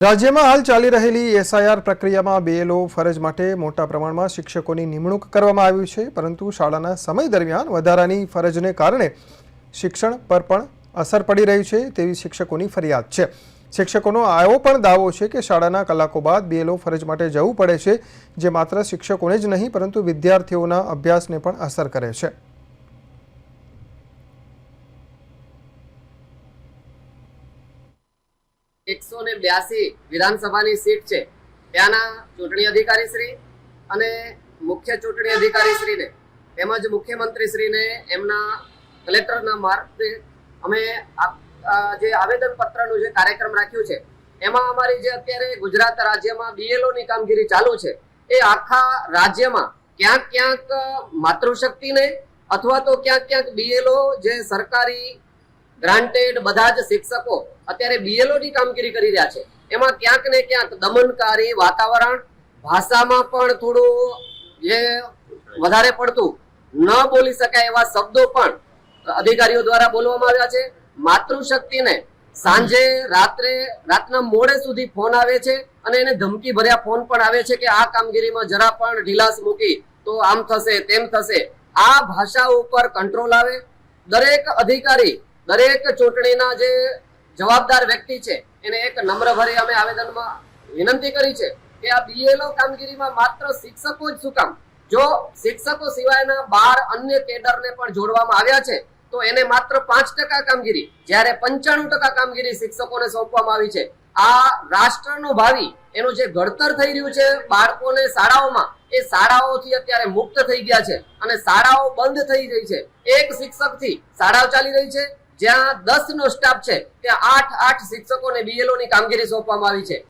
રાજ્યમાં હાલ ચાલી રહેલી એસઆઈઆર પ્રક્રિયામાં બીએલઓ ફરજ માટે મોટા પ્રમાણમાં શિક્ષકોની નિમણૂક કરવામાં આવી છે, પરંતુ શાળાના સમય દરમિયાન વધારાની ફરજને કારણે શિક્ષણ પર પણ અસર પડી રહી છે તેવી શિક્ષકોની ફરિયાદ છે. શિક્ષકોનો આવો પણ દાવો છે કે શાળાના કલાકો બાદ બીએલઓ ફરજ માટે જવું પડે છે, જે માત્ર શિક્ષકોને જ નહીં, પરંતુ વિદ્યાર્થીઓના અભ્યાસને પણ અસર કરે છે. એકસો ને બ્યાસી વિધાનસભાની સીટ છે. ત્યાંના ચૂંટણી અધિકારી શ્રી અને મુખ્ય ચૂંટણી અધિકારી શ્રીને તેમજ મુખ્યમંત્રી શ્રીને એમના કલેક્ટરના માર્ગે અમે જે આવેદન પત્રનું જે કાર્યક્રમ રાખ્યું છે, એમાં અમારી જે અત્યારે ગુજરાત રાજ્યમાં બીએલઓની કામગીરી ચાલુ છે, એ આખા રાજ્યમાં ક્યાંક ક્યાંક માતૃશક્તિને અથવા તો ક્યાંક ક્યાંક બીએલઓ જે સરકારી ગ્રાન્ટેડ બધા જ શિક્ષકો અત્યારે બીએલઓ ની કામગીરી કરી રહ્યા છે. એમાં ક્યાંક ને ક્યાંક દમનકારી વાતાવરણ, ભાષામાં પણ થોડું જે વધારે પડતું ન બોલી શકાય એવા શબ્દો પણ અધિકારીઓ દ્વારા બોલવામાં આવ્યા છે. માતૃશક્તિને સાંજે રાત્રે, રાતના મોડે સુધી ફોન આવે છે અને એને ધમકી ભર્યા ફોન પણ આવે છે કે આ કામગીરીમાં જરા પણ ઢીલાસ મૂકી તો આમ થશે, તેમ થશે. આ ભાષા ઉપર કંટ્રોલ આવે. દરેક અધિકારી દરેક ચૂંટણીના જે જવાબદાર વ્યક્તિ છે, એને એક નમ્ર ભરી અમે આવેદનમાં વિનંતી કરી છે કે આ બીએલઓ કામગીરીમાં માત્ર શિક્ષકો જ શું કામ? જો શિક્ષકો સિવાયના બાર અન્ય કેડરને પણ જોડવામાં આવ્યા છે, તો એને માત્ર પાંચ ટકા કામગીરી, જ્યારે પંચાણું ટકા કામગીરી શિક્ષકોને સોંપવામાં આવી છે. આ રાષ્ટ્રનું ભાવિ, એનું જે ઘડતર થઈ રહ્યું છે બાળકોને શાળાઓમાં, એ શાળાઓથી અત્યારે મુક્ત થઈ ગયા છે અને શાળાઓ બંધ થઈ રહી છે. એક શિક્ષકથી શાળાઓ ચાલી રહી છે જ્યાં દસ નો સ્ટાફ છે, ત્યાં આઠ આઠ શિક્ષકોને બીએલઓ ની કામગીરી સોંપવામાં આવી છે.